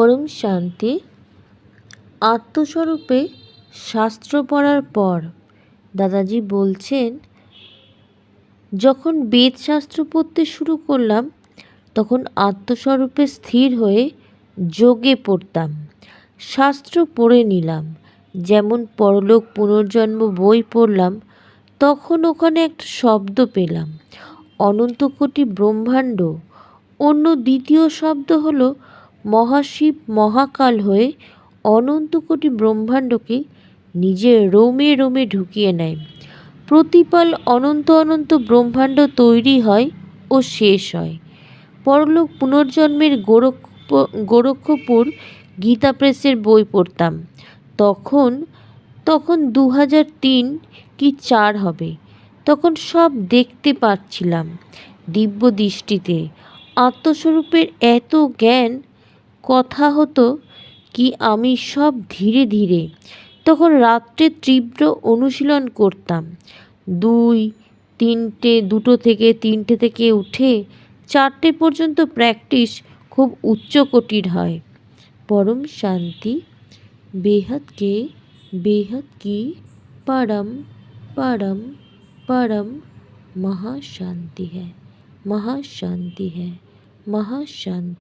পরম শান্তি। আত্মস্বরূপে শাস্ত্র পড়ার পর দাদাজি বলছেন, যখন বেদশাস্ত্র পড়তে শুরু করলাম, তখন আত্মস্বরূপে স্থির হয়ে যোগে পড়তাম। শাস্ত্র পড়ে নিলাম। যেমন পরলোক পুনর্জন্ম বই পড়লাম, তখন ওখানে একটা শব্দ পেলাম। অনন্তকোটি ব্রহ্মাণ্ড। অন্য দ্বিতীয় শব্দ হলো মহাশিব মহাকাল হয়ে অনন্ত কোটি ব্রহ্মাণ্ডকে নিজের রোমে রোমে ঢুকিয়ে নেয়। প্রতিপাল অনন্ত অনন্ত ব্রহ্মাণ্ড তৈরি হয় ও শেষ হয়। পরলোক পুনর্জন্মের গোরক্ষ গোরক্ষপুর গীতা প্রেসের বই পড়তাম। তখন তখন দু তিন কি চার হবে? তখন সব দেখতে পাচ্ছিলাম দিব্য দৃষ্টিতে আত্মস্বরূপের এত জ্ঞান কথা হতো কি আমি সব ধীরে ধীরে। তখন রাত্রে তীব্র অনুশীলন করতাম। দুই, তিনটে, দুটো থেকে তিনটে থেকে উঠে চারটে পর্যন্ত প্র্যাকটিস খুব উচ্চকটির হয়। পরম শান্তি বেহাদকে বেহাদ কি, পরম পরম পরম মহাশান্তি হ্যাঁ মহাশান্তি হ্যাঁ মহাশান্তি